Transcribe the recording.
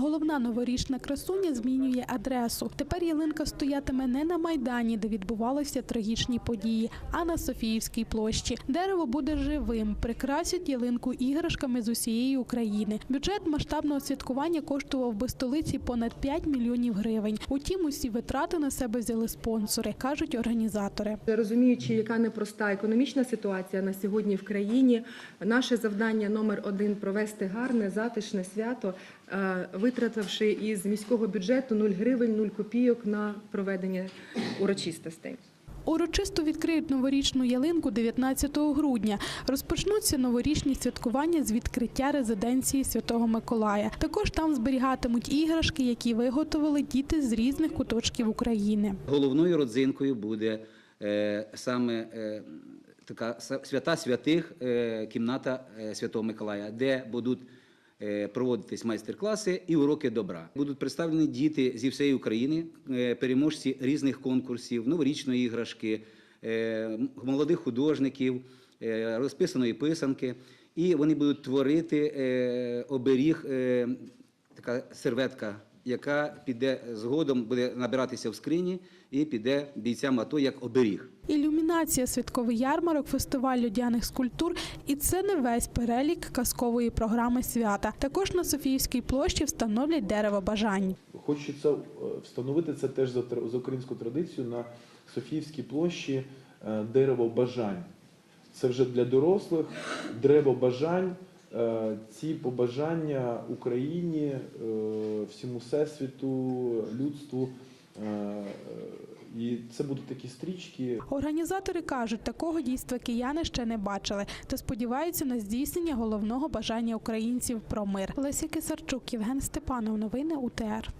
Головна новорічна красуня змінює адресу. Тепер ялинка стоятиме не на майдані, де відбувалися трагічні події, а на Софіївській площі. Дерево буде живим, прикрасять ялинку іграшками з усієї України. Бюджет масштабного святкування коштував би столиці понад 5 мільйонів гривень. Утім, усі витрати на себе взяли спонсори, кажуть організатори. Розуміючи, яка непроста економічна ситуація на сьогодні в країні, наше завдання номер один провести гарне, затишне свято, е, витративши із міського бюджету 0 гривень, 0 копійок на проведення урочистостей. Урочисто відкриють новорічну ялинку 19 грудня. Розпочнуться новорічні святкування з відкриття резиденції Святого Миколая. Також там зберігатимуть іграшки, які виготовили діти з різних куточків України. Головною родзинкою буде е, саме е, така свята святих е, кімната Святого Миколая, де будуть проводитись майстер-класи і уроки добра. Будуть представлені діти зі всієї України, е, переможці різних конкурсів, новорічної іграшки, е, молодих художників, е, розписаної писанки. І вони будуть творити е, оберіг, е, така серветка яка піде згодом, буде набиратися в скрині і піде бійцям АТО як оберіг. Ілюмінація, святковий ярмарок, фестиваль людяних скульптур. І це не весь перелік казкової програми свята. Також на Софіївській площі встановлять дерево бажань. Хочеться е, встановити це теж за українську традицію на Софіївській площі е, дерево бажань. Це вже для дорослих дерево бажань. Е, Ці побажання Україні, всьому всесвіту, людству. І це будуть такі стрічки, Організатори кажуть, такого дійства кияни ще не бачили та сподіваються на здійснення головного бажання українців про мир. Леся Кисарчук, Євген Степанов. Новини УТР.